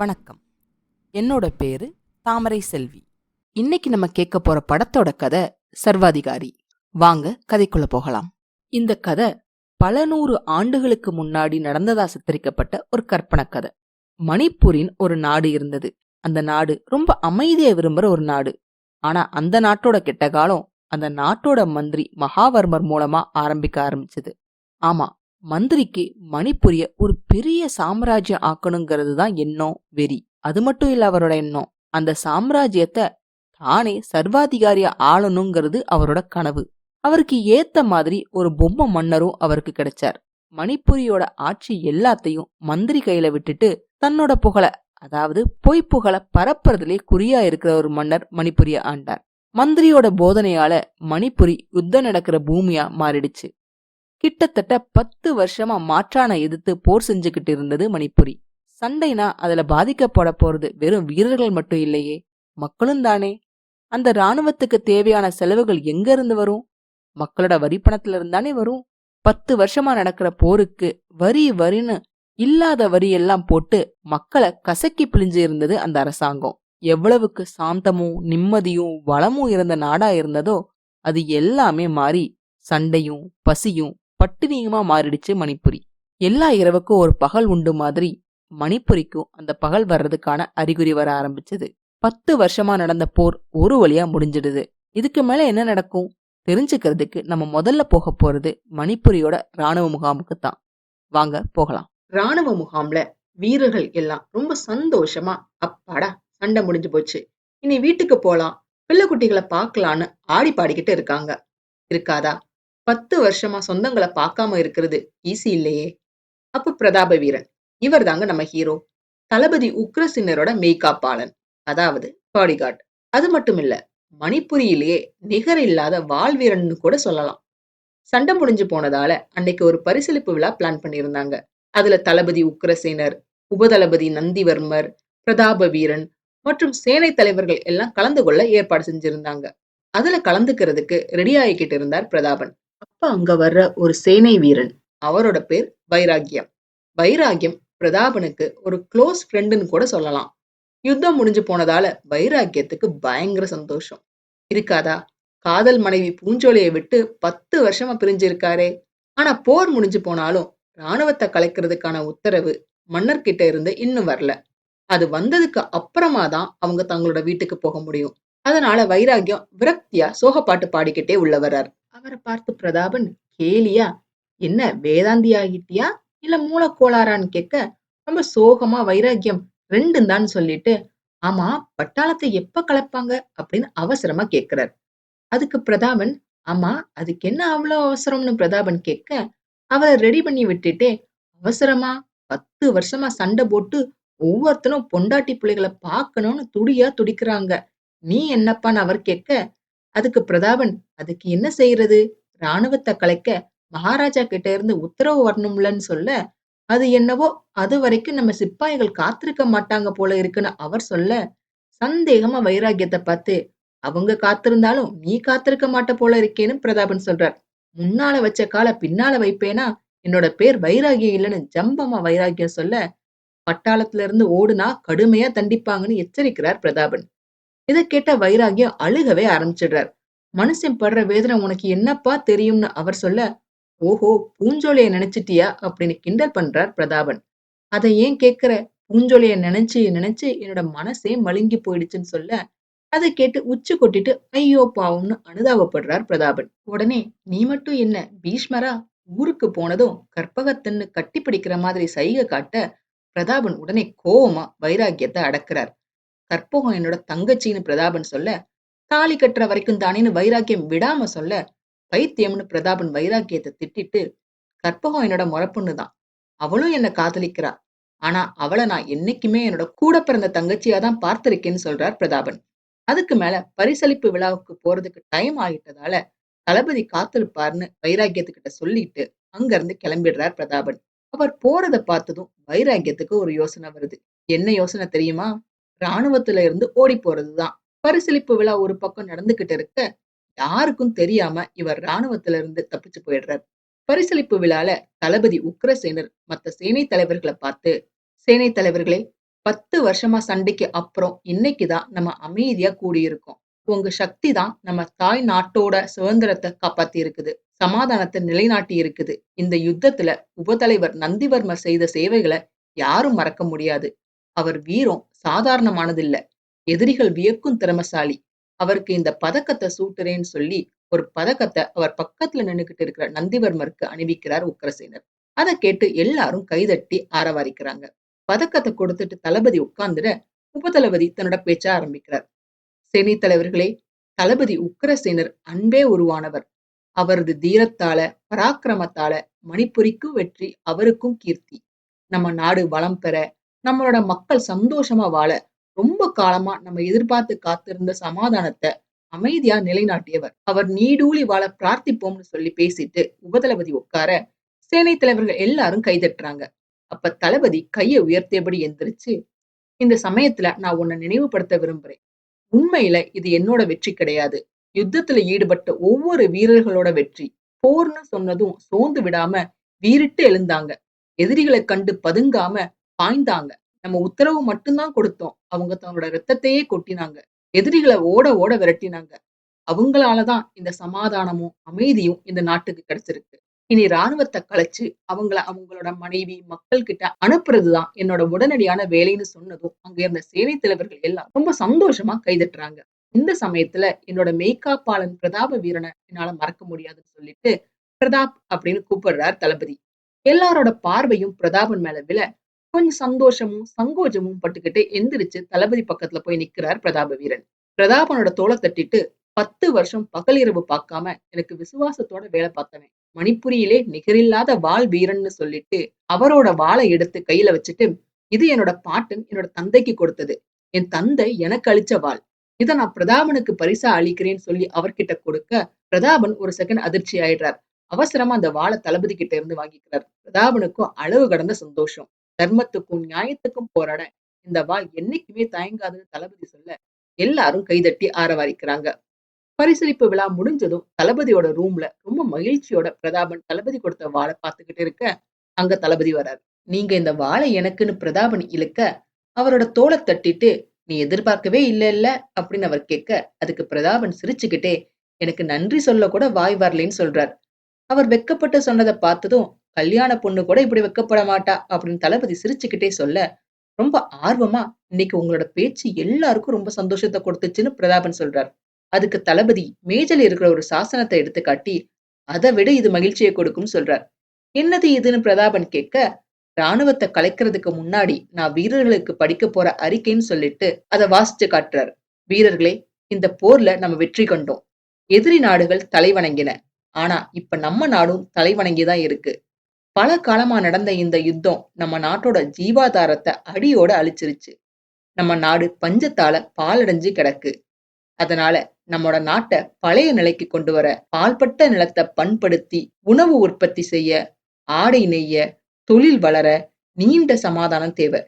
வணக்கம். என்னோட பேரு தாமரை செல்வி. இன்னைக்கு நம்ம கேட்க போற படத்தோட கதை சர்வாதிகாரி. வாங்க கதைக்குள்ள போகலாம். இந்த கதை பல நூறு ஆண்டுகளுக்கு முன்னாடி நடந்ததா சித்தரிக்கப்பட்ட ஒரு கற்பனை கதை. மணிப்பூரின் ஒரு நாடு இருந்தது. அந்த நாடு ரொம்ப அமைதியை விரும்புற ஒரு நாடு. ஆனா அந்த நாட்டோட கெட்ட காலம் அந்த நாட்டோட மந்திரி மகாவர்மர் மூலமா ஆரம்பிக்க ஆரம்பிச்சது. ஆமா மந்திரிக்கு மணிப்புரிய ஒரு பெரிய சாம்ராஜ்யம் ஆக்கணுங்கிறது தான் எண்ணம் வெறி. அது மட்டும் இல்ல அவரோட எண்ணம். அந்த சாம்ராஜ்யத்தை தானே சர்வாதிகாரியா ஆளணுங்கிறது அவரோட கனவு. அவருக்கு ஏத்த மாதிரி ஒரு பொம்மை மன்னரும் அவருக்கு கிடைச்சார். மணிப்புரியோட ஆட்சி எல்லாத்தையும் மந்திரி கையில விட்டுட்டு தன்னோட புகழ அதாவது பொய் புகழ பரப்புறதுலே குறியா இருக்கிற ஒரு மன்னர் மணிப்புரிய ஆண்டார். மந்திரியோட போதனையால மணிப்புரி யுத்தம் நடக்கிற பூமியா மாறிடுச்சு. கிட்டத்தட்ட பத்து வருஷமா மாற்றான எதிர்த்து போர் செஞ்சுக்கிட்டு இருந்தது மணிப்புரி. சண்டைனா அதுல பாதிக்கப்பட போறது வெறும் வீரர்கள் மட்டும் இல்லையே மக்களும் தானே. அந்த ராணுவத்துக்கு தேவையான செலவுகள் எங்க இருந்து வரும்? மக்களோட வரி பணத்துல இருந்தானே வரும். பத்து வருஷமா நடக்கிற போருக்கு வரி வரின்னு இல்லாத வரி எல்லாம் போட்டு மக்களை கசக்கி பிழிஞ்சு இருந்தது அந்த அரசாங்கம். எவ்வளவுக்கு சாந்தமும் நிம்மதியும் வளமும் இருந்த நாடா இருந்ததோ அது எல்லாமே மாறி சண்டையும் பசியும் பட்டினியுமா மாறிடுச்சு மணிப்புரி. எல்லா இரவுக்கும் ஒரு பகல் உண்டு மாதிரி மணிப்புரிக்கும் அந்த பகல் வர்றதுக்கான அறிகுறி வர ஆரம்பிச்சது. பத்து வருஷமா நடந்த போர் ஒரு வழியா முடிஞ்சிடுது. இதுக்கு மேல என்ன நடக்கும்? தெரிஞ்சுக்கிறதுக்கு நம்ம முதல்ல போக போறது மணிப்புரியோட ராணுவ முகாமுக்கு தான். வாங்க போகலாம். ராணுவ முகாம்ல வீரர்கள் எல்லாம் ரொம்ப சந்தோஷமா அப்பாடா சண்டை முடிஞ்சு போச்சு. இனி வீட்டுக்கு போலாம். பிள்ளை குட்டிகளை பார்க்கலான்னு ஆடி பாடிக்கிட்டு இருக்காங்க. இருக்காதா? பத்து வருஷமா சொந்தங்களை பார்க்காம இருக்கிறது ஈஸி இல்லையே. அப்ப பிரதாப வீரன். இவர் தாங்க நம்ம ஹீரோ. தளபதி உக்ரசின்னரோட மெய்காப்பாளன் அதாவது பாடிகார்ட் அது மட்டும் இல்ல மணிப்புரியிலேயே நிகர் இல்லாத வாழ்வீரன்னு கூட சொல்லலாம். சண்டை முடிஞ்சு போனதால அன்னைக்கு ஒரு பரிசளிப்பு விழா பிளான் பண்ணியிருந்தாங்க. அதுல தளபதி உக்ரசேனர் உபதளபதி நந்திவர்மர் பிரதாப வீரன் மற்றும் சேனை தலைவர்கள் எல்லாம் கலந்து கொள்ள ஏற்பாடு செஞ்சிருந்தாங்க. அதுல கலந்துக்கிறதுக்கு ரெடி ஆகிக்கிட்டு இருந்தார் பிரதாபன். அப்ப அங்க வர்ற ஒரு சேனை வீரன் அவரோட பேர் வைராகியம் வைராகியம் பிரதாபனுக்கு ஒரு க்ளோஸ் ஃப்ரெண்டுன்னு கூட சொல்லலாம். யுத்தம் முடிஞ்சு போனதால வைராக்கியத்துக்கு பயங்கர சந்தோஷம். இருக்காதா? காதல் மனைவி பூஞ்சோலையை விட்டு பத்து வருஷமா பிரிஞ்சிருக்காரே. ஆனா போர் முடிஞ்சு போனாலும் ராணுவத்தை கலைக்கிறதுக்கான உத்தரவு மன்னர்கிட்ட இருந்து இன்னும் வரல. அது வந்ததுக்கு அப்புறமா தான் அவங்க தங்களோட வீட்டுக்கு போக முடியும். அதனால வைராகியம் விரக்தியா சோகப்பாட்டு பாடிக்கிட்டே உள்ள வர்றார். அவரை பார்த்து பிரதாபன் கேலியா என்ன வேதாந்தி ஆகிட்டியா இல்ல மூலக்கோளாறான்னு கேட்க ரொம்ப சோகமா வைராக்கியம் ரெண்டும் தான் சொல்லிட்டு ஆமா பட்டாளத்தை எப்ப கலப்பாங்க? அப்படின்னு அவசரமா கேக்குறார் அதுக்கு பிரதாபன் ஆமா அதுக்கு என்ன அவ்வளவு அவசரம்னு? பிரதாபன் கேட்க அவரை ரெடி பண்ணி விட்டுட்டே அவசரமா பத்து வருஷமா சண்டை போட்டு ஒவ்வொருத்தனும் பொண்டாட்டி பிள்ளைகளை பார்க்கணும்னு துடியா துடிக்கிறாங்க. நீ என்னப்பான்னு அவர் கேட்க அதுக்கு பிரதாபன் அதுக்கு என்ன செய்யறது ராணுவத்தை கலைக்க மகாராஜா கிட்ட இருந்து உத்தரவு வரணும்லன்னு சொல்ல அது என்னவோ அது வரைக்கும் நம்ம சிப்பாய்கள் காத்திருக்க மாட்டாங்க போல இருக்குன்னு அவர் சொல்ல சந்தேகமா வைராகியத்தை பார்த்து அவங்க காத்திருந்தாலும் நீ காத்திருக்க மாட்ட போல இருக்கேன்னு பிரதாபன் சொல்றார். முன்னால வச்ச கால பின்னால வைப்பேனா? என்னோட பேர் வைராகியம் இல்லைன்னு ஜம்பமா வைராகியம் சொல்ல பட்டாளத்துல இருந்து ஓடுனா கடுமையா தண்டிப்பாங்கன்னு எச்சரிக்கிறார் பிரதாபன். இதை கேட்ட வைராகியம் அழுகவே ஆரம்பிச்சிடுறார். மனுஷன் படுற வேதனை உனக்கு என்னப்பா தெரியும்னு அவர் சொல்ல ஓஹோ பூஞ்சோலைய நினைச்சிட்டியா? அப்படின்னு கிண்டல் பண்றார் பிரதாபன். அதை ஏன் கேட்கிற பூஞ்சோலைய நினைச்சு நினைச்சு என்னோட மனசே மழுங்கி போயிடுச்சுன்னு சொல்ல அதை கேட்டு உச்சி கொட்டிட்டு ஐயோ பாவம்னு அனுதாபப்படுறார் பிரதாபன். உடனே நீ மட்டும் என்ன பீஷ்மரா? ஊருக்கு போனதும் கற்பகத்தன்னு கட்டி பிடிக்கிற மாதிரி சைகை காட்ட? பிரதாபன் உடனே கோவமா வைராக்கியத்தை அடக்குறார். கற்பகம் என்னோட தங்கச்சின்னு பிரதாபன் சொல்ல தாலி கட்டுற வரைக்கும் தானேன்னு வைராக்கியம் விடாம சொல்ல பைத்தியம்னு பிரதாபன் வைராக்கியத்தை திட்டிட்டு கற்பகம் என்னோட முறப்புன்னு தான். அவளும் என்னை காதலிக்கிறா. ஆனா அவளை நான் என்னைக்குமே என்னோட கூட பிறந்த தங்கச்சியா தான் பார்த்திருக்கேன்னு சொல்றார் பிரதாபன். அதுக்கு மேல பரிசளிப்பு விழாவுக்கு போறதுக்கு டைம் ஆகிட்டதால தளபதி காத்திருப்பார்னு வைராக்கியத்துக்கிட்ட சொல்லிட்டு அங்க இருந்து கிளம்பிடுறார் பிரதாபன். அவர் போறத பார்த்ததும் வைராக்கியத்துக்கு ஒரு யோசனை வருது. என்ன யோசனை தெரியுமா? ராணுவத்துல இருந்து ஓடி போறதுதான். பரிசளிப்பு விழா ஒரு பக்கம் நடந்துகிட்டு இருக்க யாருக்கும் தெரியாம இவர் ராணுவத்துல இருந்து தப்பிச்சு போயிடுறார். பரிசளிப்பு விழால தளபதி உக்ரசேனர் மத்த சேனை தலைவர்களை பார்த்து சேனை தலைவர்களே பத்து வருஷமா சண்டைக்கு அப்புறம் இன்னைக்குதான் நம்ம அமைதியா கூடியிருக்கோம். உங்க சக்தி தான் நம்ம தாய் நாட்டோட சுதந்திரத்தை காப்பாத்தி இருக்குது. சமாதானத்தை நிலைநாட்டி இருக்குது. இந்த யுத்தத்துல உபதலைவர் நந்திவர்மர் செய்த சேவைகளை யாரும் மறக்க முடியாது. அவர் வீரம் சாதாரணமானதில்ல. எதிரிகள் வியக்கும் திறமசாலி. அவருக்கு இந்த பதக்கத்தை சூட்டுறேன்னு சொல்லி ஒரு பதக்கத்தை அவர் பக்கத்துல நின்னுகிட்டு இருக்கிற நந்திவர்மருக்கு அணிவிக்கிறார் உக்கிரசேனர். அதை கேட்டு எல்லாரும் கைதட்டி ஆரவாரிக்கிறாங்க. பதக்கத்தை கொடுத்துட்டு தளபதி உட்கார்ந்துட உபதளபதி தன்னோட பேச்ச ஆரம்பிக்கிறார். சேனை தலைவர்களே தளபதி உக்கிரசேனர் அன்பே உருவானவர். அவரது தீரத்தால பராக்கிரமத்தால மணிப்புரிக்கும் வெற்றி அவருக்கும் கீர்த்தி. நம்ம நாடு வளம் பெற நம்மளோட மக்கள் சந்தோஷமா வாழ ரொம்ப காலமா நம்ம எதிர்பார்த்து காத்திருந்த சமாதானத்தை அமைதியா நிலைநாட்டியவர். அவர் நீடூழி வாழ பிரார்த்திப்போம்னு சொல்லி பேசிட்டு உபதளபதி உட்கார சேனை தலைவர்கள் எல்லாரும் கைதட்டுறாங்க. அப்ப தளபதி கையை உயர்த்தியபடி எந்திரிச்சு இந்த சமயத்துல நான் உன்னை நினைவுபடுத்த விரும்புறேன். உண்மையில இது என்னோட வெற்றி கிடையாது. யுத்தத்துல ஈடுபட்ட ஒவ்வொரு வீரர்களோட வெற்றி. போர்னு சொன்னதும் சோர்ந்து விடாம வீறிட்டு எழுந்தாங்க. எதிரிகளை கண்டு பதுங்காம பாய்ந்தாங்க. நம்ம உத்தரவு மட்டும்தான் கொடுத்தோம். அவங்க தங்களோட ரத்தத்தையே கொட்டினாங்க. எதிரிகளை ஓட ஓட விரட்டினாங்க. அவங்களாலதான் இந்த சமாதானமும் அமைதியும் இந்த நாட்டுக்கு கிடைச்சிருக்கு. இனி ராணுவத்தை கலைச்சு அவங்கள அவங்களோட மனைவி மக்கள் கிட்ட அனுப்புறதுதான் என்னோட உடனடியான வேலைன்னு சொன்னதும் அங்க இருந்த சேனை தலைவர்கள் எல்லாம் ரொம்ப சந்தோஷமா கைதட்டுறாங்க. இந்த சமயத்துல என்னோட மெய்காப்பாளன் பிரதாப வீரனை என்னால மறக்க முடியாதுன்னு சொல்லிட்டு பிரதாப் அப்படின்னு கூப்பிடுறார் தளபதி. எல்லாரோட பார்வையும் பிரதாபன் மேல விழ கொஞ்சம் சந்தோஷமும் சங்கோஜமும் பட்டுக்கிட்டு எந்திரிச்சு தளபதி பக்கத்துல போய் நிக்கிறார் பிரதாப வீரன். பிரதாபனோட தோலை தட்டிட்டு பத்து வருஷம் பகல் இரவு பார்க்காம எனக்கு விசுவாசத்தோட வேலை பார்த்தவன். மணிப்புரியிலே நிகரில்லாத வாள் வீரன்னு சொல்லிட்டு அவரோட வாளை எடுத்து கையில வச்சுட்டு இது என்னோட பாட்டன் என்னோட தந்தைக்கு கொடுத்தது. என் தந்தை எனக்கு அளிச்ச வாள். இதை நான் பிரதாபனுக்கு பரிசா அளிக்கிறேன்னு சொல்லி அவர்கிட்ட கொடுக்க பிரதாபன் ஒரு செகண்ட் அதிர்ச்சி ஆயிடுறார். அவசரமா அந்த வாழை தளபதி கிட்ட இருந்து வாங்கிக்கிறார். பிரதாபனுக்கும் அளவு கடந்த சந்தோஷம். தர்மத்துக்கும் நியாயத்துக்கும் போராட இந்த வாள் என்னைக்குமே தயங்காதுன்னு தளபதி சொல்ல எல்லாரும் கைதட்டி ஆரவாரிக்கிறாங்க. பரிசளிப்பு விழா முடிஞ்சதும் தளபதியோட ரூம்ல ரொம்ப மகிழ்ச்சியோட பிரதாபன் தளபதி கொடுத்த வாளை பார்த்துக்கிட்டு இருக்க அங்க தளபதி வர்றாரு நீங்க இந்த வாளை எனக்குன்னு பிரதாபன் இழுக்க அவரோட தோலை தட்டிட்டு நீ எதிர்பார்க்கவே இல்ல இல்ல அப்படின்னு அவர் கேட்க அதுக்கு பிரதாபன் சிரிச்சுக்கிட்டே எனக்கு நன்றி சொல்ல கூட வாய் வரலைன்னு சொல்றார். அவர் வெக்கப்பட்டு சொன்னதை பார்த்ததும் கல்யாண பொண்ணு கூட இப்படி வெக்கப்பட மாட்டா அப்படின்னு தளபதி சிரிச்சுக்கிட்டே சொல்ல ரொம்ப ஆர்வமா இன்னைக்கு உங்களோட பேச்சு எல்லாருக்கும் ரொம்ப சந்தோஷத்தை கொடுத்துச்சுன்னு பிரதாபன் சொல்றார். அதுக்கு தளபதி மேஜல் இருக்கிற ஒரு சாசனத்தை எடுத்து காட்டி அதை விட இது மகிழ்ச்சியை கொடுக்கும் சொல்றார். என்னது இதுன்னு பிரதாபன் கேட்க ராணுவத்தை கலைக்கிறதுக்கு முன்னாடி நான் வீரர்களுக்கு படிக்க போற அறிக்கைன்னு சொல்லிட்டு அதை வாசிச்சு காட்டுறார். வீரர்களே இந்த போர்ல நம்ம வெற்றி கண்டோம். எதிரி நாடுகள் தலைவணங்கின. ஆனா இப்ப நம்ம நாடும் தலைவணங்கிதான் இருக்கு. பல காலமா நடந்த இந்த யுத்தம் நம்ம நாட்டோட ஜீவாதாரத்தை அடியோட அழிச்சிருச்சு. நம்ம நாடு பஞ்சத்தால பாலடைஞ்சு கிடக்கு. அதனால நம்மோட நாட்டை பழைய நிலைக்கு கொண்டு வர பால்பட்ட நிலத்தை பண்படுத்தி உணவு உற்பத்தி செய்ய ஆடை நெய்ய தொழில் வளர நீண்ட சமாதானம் தேவை.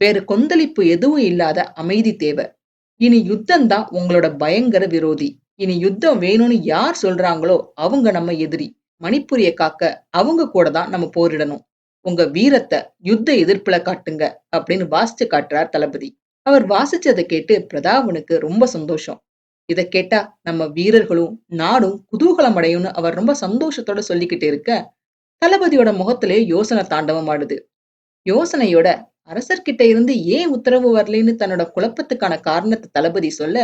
வேறு கொந்தளிப்பு எதுவும் இல்லாத அமைதி தேவை. இனி யுத்தம் தான் உங்களோட பயங்கர விரோதி. இனி யுத்தம் வேணும்னு யார் சொல்றாங்களோ அவங்க நம்ம எதிரி. மணிப்புரிய காக்க அவங்க கூட தான் நம்ம போரிடணும். உங்க வீரத்தை யுத்த எதிர்ப்புல காட்டுங்க அப்படின்னு வாசிச்சு காட்டுறார் தளபதி. அவர் வாசிச்சதை கேட்டு பிரதாபனுக்கு ரொம்ப சந்தோஷம். இத கேட்டா நம்ம வீரர்களும் நாடும் குதூகலம் அடையும்னு அவர் ரொம்ப சந்தோஷத்தோட சொல்லிக்கிட்டு இருக்க தளபதியோட முகத்திலே யோசனை தாண்டவம் ஆடுது யோசனையோட அரசர்கிட்ட இருந்து ஏன் உத்தரவு வரலைன்னு தன்னோட குழப்பத்துக்கான காரணத்தை தளபதி சொல்ல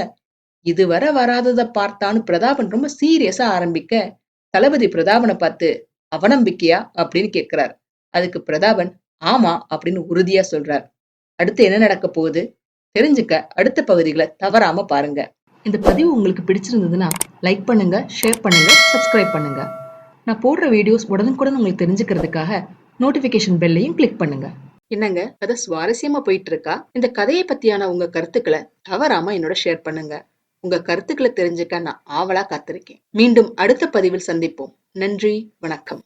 இதுவரை வராததை பார்த்தான்னு பிரதாபன் ரொம்ப சீரியஸா ஆரம்பிக்க தளபதி பிரதாபனை பார்த்து அவநம்பிக்கையா? அப்படின்னு கேட்கிறார். அதுக்கு பிரதாபன் ஆமா அப்படின்னு உறுதியா சொல்றார். அடுத்து என்ன நடக்க போகுது? தெரிஞ்சுக்க அடுத்த பகுதிகளை தவறாம பாருங்க. இந்த பதிவு உங்களுக்கு பிடிச்சிருந்ததுன்னா லைக் பண்ணுங்க ஷேர் பண்ணுங்க சப்ஸ்கிரைப் பண்ணுங்க. நான் போடுற வீடியோஸ் உடனுக்குடன் உங்களுக்கு தெரிஞ்சுக்கிறதுக்காக நோட்டிபிகேஷன் பெல்லையும் கிளிக் பண்ணுங்க. என்னங்க? கதை சுவாரஸ்யமா போயிட்டு இருக்கா? இந்த கதையை பத்தியான உங்க கருத்துக்களை தவறாம என்னோட ஷேர் பண்ணுங்க. உங்க கருத்துக்களை தெரிஞ்சுக்க நான் ஆவலா காத்திருக்கேன். மீண்டும் அடுத்த பதிவில் சந்திப்போம். நன்றி வணக்கம்.